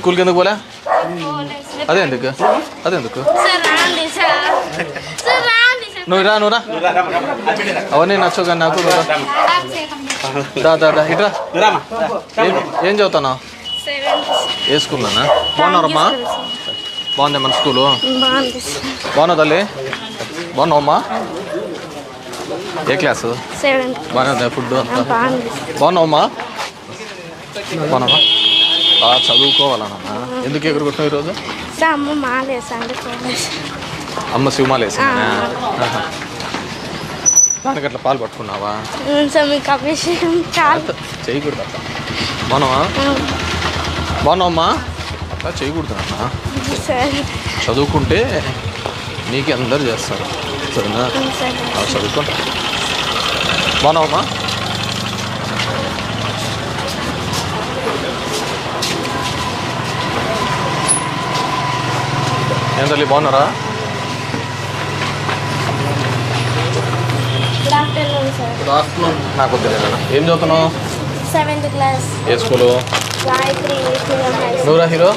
స్కూల్కి ఎందుకు పోలే అదే ఎందుకు అదే ఎందుకు నువ్వు రా నువ్వు రా అవన్నీ నచ్చవు కానీ నాకు. దా దా దా ఇట్రా ఏం ఏం చదువుతానా ఏ స్కూల్లోనా బాగున్నారమ్మా బాగుంది మన స్కూలు బాగున్నావు తల్లి బాగున్నావమ్మా ఏ క్లాసు సెవెంత్ బాగానే ఉందా ఫుడ్ అంతా బాగున్నావమ్మా బాగున్నావా బాగా చదువుకోవాలన్నా ఎందుకు ఎగురు కొట్టినావు ఈరోజు అమ్మ మాలేసండి అమ్మ ఆహా. దానికి అట్లా పాలు పట్టుకున్నావా? సార్ మీకు అభిషేకం చాలు. చేయకూడదు అట్లా బాగున్నావా? బాగున్నావమ్మా? అట్లా చేయకూడదు అన్న చదువుకుంటే నీకే అందరు చేస్తారు. సరేనా? సార్. ఆ, చదువుకో. బాగున్నావమ్మా? ఏం తల్లి బాగున్నారా? Good afternoon sir good afternoon నాకు వద్దులేనా ఏం చదువుతున్నావు? సెవెంత్ క్లాస్ ఏ స్కూలు? గాయత్రి నువ్వురా హీరో?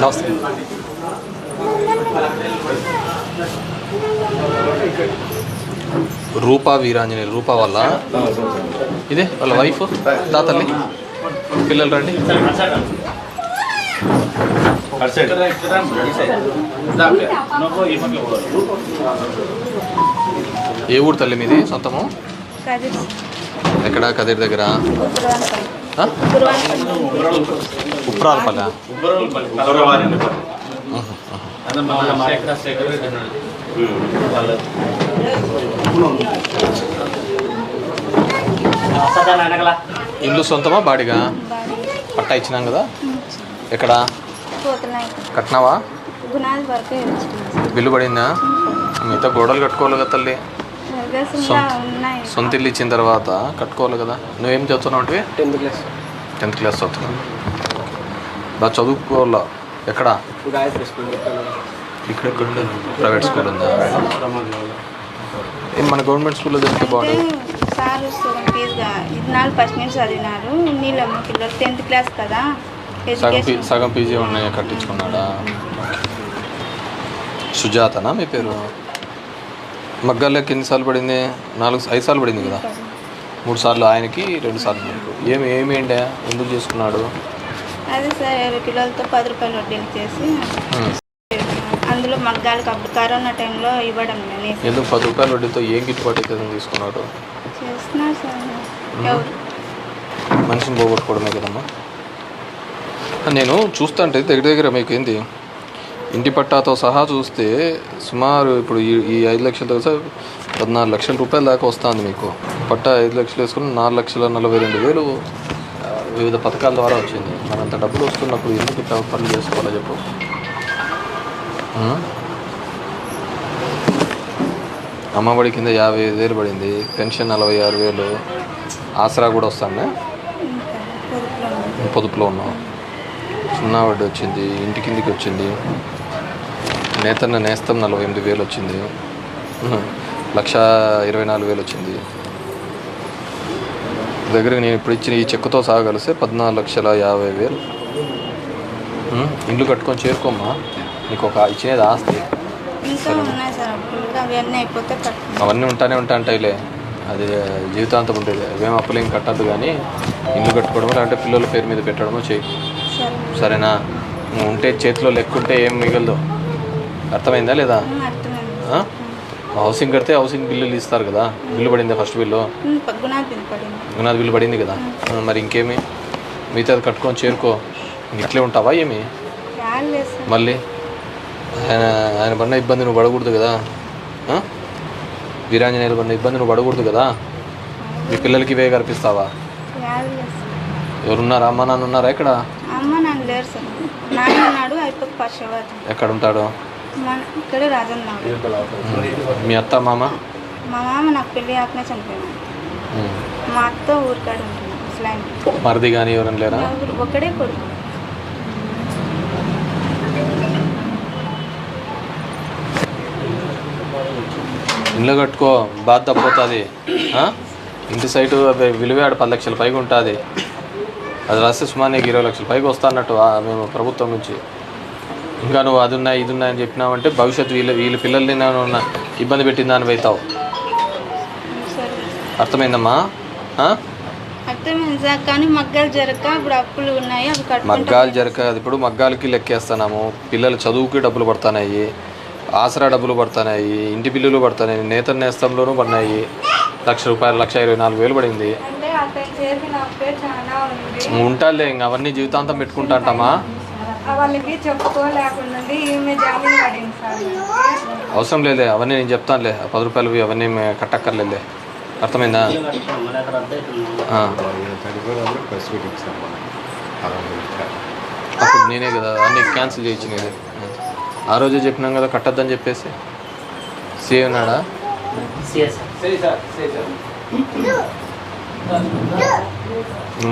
నమస్తే. రూపా వీరాంజనేయులు రూపా వాళ్ళ? ఇదే వాళ్ళ వైఫ్ తాతల్లి పిల్లలు రండి. ఏ ఊరు తల్లి మీది సొంతము? ఎక్కడ? కదిరి దగ్గర? ఉప్రాలపల్లి? ఇల్లు సొంతమా బాడిగా? పట్టా ఇచ్చినాం కదా. ఎక్కడ? కట్టినావా? బిల్లు పడిందా? మిగతా గోడలు కట్టుకోవాలి కదా తల్లి. సొంత ఇల్లు ఇచ్చిన తర్వాత కట్టుకోవాలి కదా. నువ్వేం చదువుతున్నావు అంటే? Tenth class. టెన్త్ క్లాస్ చదువుతున్నావు. బాగా చదువుకోవాలా? ఎక్కడ? ఇక్కడ ప్రైవేట్ స్కూల్ ఉందా? ఏం మన గవర్నమెంట్ స్కూల్లో చదివితే బాగుండదు సార్ ఫీజుగా ఇది నాలుగు ఫస్ట్ నుంచి చదివినారు. నీళ్ళమ్మ పిల్లలు టెన్త్ క్లాస్ కదా? సగం సగం పీజీ ఉన్నాయి? కట్టించుకున్నాడా? సుజాతనా? మీ పేరు? మగ్గాలకి ఎన్నిసార్లు పడింది? నాలుగు ఐదు సార్లు పడింది కదా? మూడు సార్లు ఆయనకి రెండు సార్లు నీకు. ఏమి ఏమి ఏంటి? ఎందుకు చేసుకున్నాడు? అదే సార్ ఇరవై కిలోలతో పది రూపాయలు వడ్డీలు చేసి. ఉం. అందులో మగ్గాలకు అప్పుడు కరోనా టైంలో ఇవ్వడం అనేసి ఎందుకు పది రూపాయల వడ్డీతో ఏం గిట్టుబాటు అవుతుందని తీసుకున్నాడు చేస్తున్నారు సార్. ఎవరు? మనిషిని పోగొట్టుకోవడమే కదమ్మా. నేను చూస్తుంటే దగ్గర దగ్గర మీకు ఏంది? ఇంటి పట్టాతో సహా చూస్తే సుమారు ఇప్పుడు ఈ ఈ ఐదు లక్షలతో సహా పద్నాలుగు లక్షల రూపాయల దాకా వస్తుంది మీకు. పట్టా ఐదు లక్షలు వేసుకుని నాలుగు లక్షల నలభై రెండు వేలు వివిధ పథకాల ద్వారా వచ్చింది. మనంత డబ్బులు వస్తున్నప్పుడు ఎందుకు ఇట్లా పనులు చేసుకోవాలో చెప్పు? అమ్మఒడి కింద యాభై ఐదు వేలు పడింది పెన్షన్ నలభై ఆరు వేలు. ఆసరా కూడా వస్తానే పొదుపులో ఉన్నాం సున్నా వడ్డీ వచ్చింది ఇంటి కిందికి వచ్చింది. నేతన్న నేస్తం నలభై ఎనిమిది వేలు వచ్చింది. లక్ష ఇరవై నాలుగు వేలు వచ్చింది. దగ్గర నేను ఇప్పుడు ఇచ్చిన ఈ చెక్కుతో సహా కలిస్తే పద్నాలుగు లక్షల యాభై వేలు. ఇండ్లు ఇల్లు కట్టుకొని చేరుకోమ్మా. నీకు ఒక ఇచ్చినది ఆస్తి? ఇంకా ఉన్నాయి సార్ అప్పుడు ఇంకా అవన్నీ అయిపోతే కట్టుకుంటాం అవన్నీ ఉంటానే అది జీవితాంతం ఉంటుంది అవేం అప్పులు ఏం కట్టద్దు కానీ ఇల్లు కట్టుకోవడమో లేదంటే పిల్లల పేరు మీద పెట్టడమో చేయి. సరే సరేనా? నువ్వు ఉంటే చేతిలో లెక్కుంటే ఏం మిగలదు. అర్థమైందా లేదా? హౌసింగ్ కడితే హౌసింగ్ బిల్లులు ఇస్తారు కదా. బిల్లు పడిందా ఫస్ట్ బిల్లు? గుణాది బిల్లు పడింది. కదా. మరి ఇంకేమి? మిగతాది కట్టుకొని చేరుకో. ఇట్లే ఉంటావా ఏమి? మళ్ళీ? ఆయన ఆయన పడిన ఇబ్బంది నువ్వు పడకూడదు కదా? వీరాంజనేయులు పడిన ఇబ్బంది నువ్వు పడకూడదు కదా? మీ పిల్లలకి ఇవే సార్. ఎవరున్నారా అమ్మ నాన్న ఉన్నారా ఇక్కడ? ఎక్కడ ఉంటాడు? మీ అత్త మామ? మా మామ నాకు పెళ్ళి ఆకనే. మా అత్త ఊరికాడ మరిది కానీ ఎవరైనా లేరా? ఒకడే కొడుకు. ఇల్లు కట్టుకో బాధ తప్పిపోతుంది ఇంటి సైటు విలువే ఆడ పది లక్షల పైగా ఉంటుంది. అది రాస్తే సుమారు నీకు ఇరవై లక్షల పైగా వస్తా అన్నట్టు మేము ప్రభుత్వం నుంచి. ఇంకా నువ్వు అది ఉన్నాయి ఇది ఉన్నాయి అని చెప్పినావంటే భవిష్యత్తు వీళ్ళ వీళ్ళ పిల్లల్ని నేను ఉన్న ఇబ్బంది పెట్టిందా అని అవుతావు సరే అర్థమైందమ్మా మగ్గాలు జరక అది ఇప్పుడు మగ్గాలకి లెక్కేస్తున్నాము. పిల్లల చదువుకి డబ్బులు పడుతున్నాయి. ఆసరా డబ్బులు పడుతున్నాయి ఇంటి బిల్లులు పడుతున్నాయి నేత నేస్తంలోనూ పడినాయి. లక్ష రూపాయలు లక్ష ఇరవై నాలుగు వేలు పడింది. ఉంటాలే ఇంక అవన్నీ జీవితాంతం పెట్టుకుంటా అంటామా అవసరం లేదే అవన్నీ నేను చెప్తానులే. ఆ పది రూపాయలు అవన్నీ కట్టక్కర్లేదులే. అర్థమైందా. అప్పుడు నేనే కదా అన్ని క్యాన్సిల్ చేయించినది ఆ రోజే చెప్పినాం కదా కట్టద్దని చెప్పేసి. సీ ఉన్నాడా?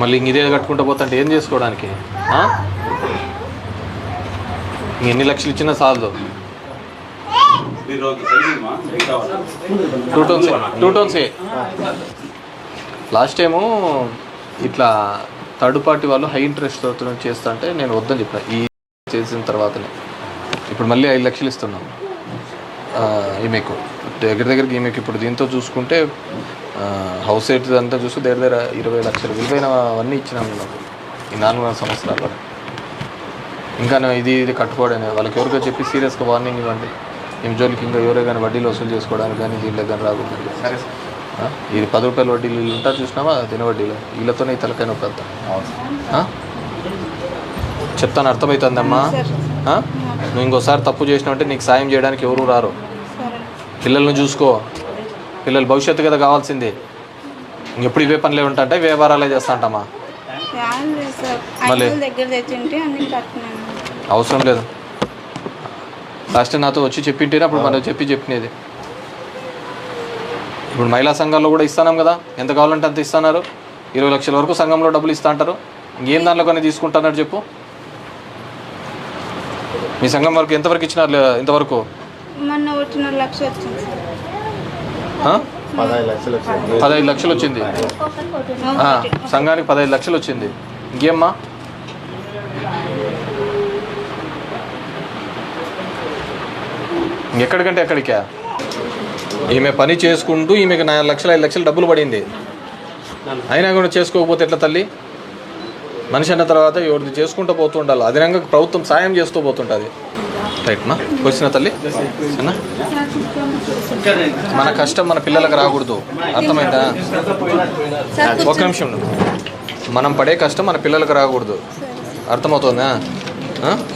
మళ్ళీ ఇంక ఇదే కట్టుకుంటూ పోతుంటే ఏం చేసుకోవడానికి? ఎన్ని లక్షలు ఇచ్చినా చాలదు two tons two tons last time ఇట్లా థర్డ్ పార్టీ వాళ్ళు హై ఇంట్రెస్ట్ చేస్తా అంటే నేను వద్దని చెప్పిన. ఈ చేసిన తర్వాతనే. ఇప్పుడు మళ్ళీ ఐదు లక్షలు ఇస్తున్నాం. ఆ, ఈమెకు. దగ్గర దగ్గరికి ఈమెకు ఇప్పుడు దీంతో చూసుకుంటే హౌస్ రేట్ అంతా చూస్తే దగ్గర దగ్గర ఇరవై లక్షలు విలువైన అవన్నీ ఇచ్చినాం నాకు ఈ నాలుగున్నర సంవత్సరాలు ఇంకా నేను ఇది ఇది కట్టుకోవడమే వాళ్ళకి ఎవరికో చెప్పి సీరియస్గా వార్నింగ్ ఇవ్వండి. ఏం జోలికి ఇంకా ఎవరే కానీ వడ్డీలు వసూలు చేసుకోవడానికి కానీ దీంట్లో కానీ రాకూడదు సరే. ఇది పది రూపాయల వడ్డీలు వీళ్ళు ఉంటారు చూసినావా? తిన వడ్డీలు. వీళ్ళతోనే ఈ తలకాయ నొప్పి చెప్తాను అర్థమవుతుందమ్మా? ఆ? నువ్వు ఇంకోసారి తప్పు చేసినావంటే నీకు సాయం చేయడానికి ఎవరు రారు. పిల్లల్ని చూసుకో. పిల్లల భవిష్యత్తు కదా కావాల్సింది. ఇంకెప్పుడు ఇవే పనులే ఉంటాంటే వ్యవహారాలే చేస్తా అంటామా మళ్ళీ? అవసరం లేదు. లాస్ట్ నాతో వచ్చి చెప్పింటేనే అప్పుడు మనం చెప్పి చెప్పినది. ఇప్పుడు మహిళా సంఘాల్లో కూడా ఇస్తున్నాం కదా. ఎంత కావాలంటే అంత ఇస్తున్నారు. ఇరవై లక్షల వరకు సంఘంలో డబ్బులు ఇస్తా అంటారు. ఇంకేం దాంట్లో కానీ తీసుకుంటున్నారు చెప్పు. మీ సంఘం వరకు ఎంతవరకు ఇచ్చినారు ఇంతవరకు? మొన్న వచ్చిన లక్ష వచ్చింది సార్. ఆ? పదహైదు లక్షలు వచ్చింది. సంఘానికి పదహైదు లక్షలు వచ్చింది. ఇంకేమ్మా? ఎక్కడికంటే ఎక్కడికా? ఈమె పని చేసుకుంటూ ఈమెకి నాలుగు లక్షలు ఐదు లక్షలు డబ్బులు పడింది. అయినా కూడా చేసుకోకపోతే ఎట్లా తల్లి? మనిషి అన్న తర్వాత ఎవరిది చేసుకుంటూ పోతూ ఉండాలి. అదనంగా ప్రభుత్వం సాయం చేస్తూ పోతుంటుంది. రైట్ మా వచ్చిన తల్లి? అన్నా మన కష్టం మన పిల్లలకు రాకూడదు. అర్థమైందా? ఒక నిమిషం. మనం పడే కష్టం మన పిల్లలకు రాకూడదు. అర్థమవుతుందా?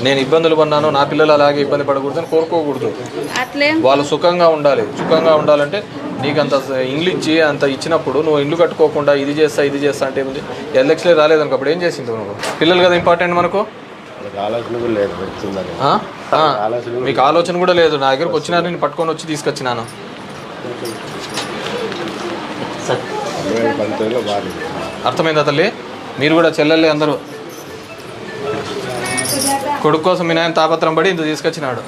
నేను ఇబ్బందులు పడినాను నా పిల్లలు అలాగే ఇబ్బంది పడకూడదు అని కోరుకోకూడదు వాళ్ళు సుఖంగా ఉండాలి. సుఖంగా ఉండాలంటే నీకు అంత ఇండ్లు ఇచ్చి అంత ఇచ్చినప్పుడు నువ్వు ఇల్లు కట్టుకోకుండా ఇది చేస్తా ఇది చేస్తా అంటే ఏముంది? ఎలక్షన్లే రాలేదనుకో అప్పుడు ఏం చేసింది నువ్వు? పిల్లలు కదా ఇంపార్టెంట్ మనకు. మీకు ఆలోచన కూడా లేదు. నా దగ్గరకు వచ్చినారు నేను పట్టుకొని వచ్చి తీసుకొచ్చినాను. అర్థమైందా తల్లి? మీరు కూడా చెల్లెళ్ళే అందరూ. కొడుకు కోసం మీ నాయన తాపత్రం పడి ఇంత తీసుకొచ్చినాడు.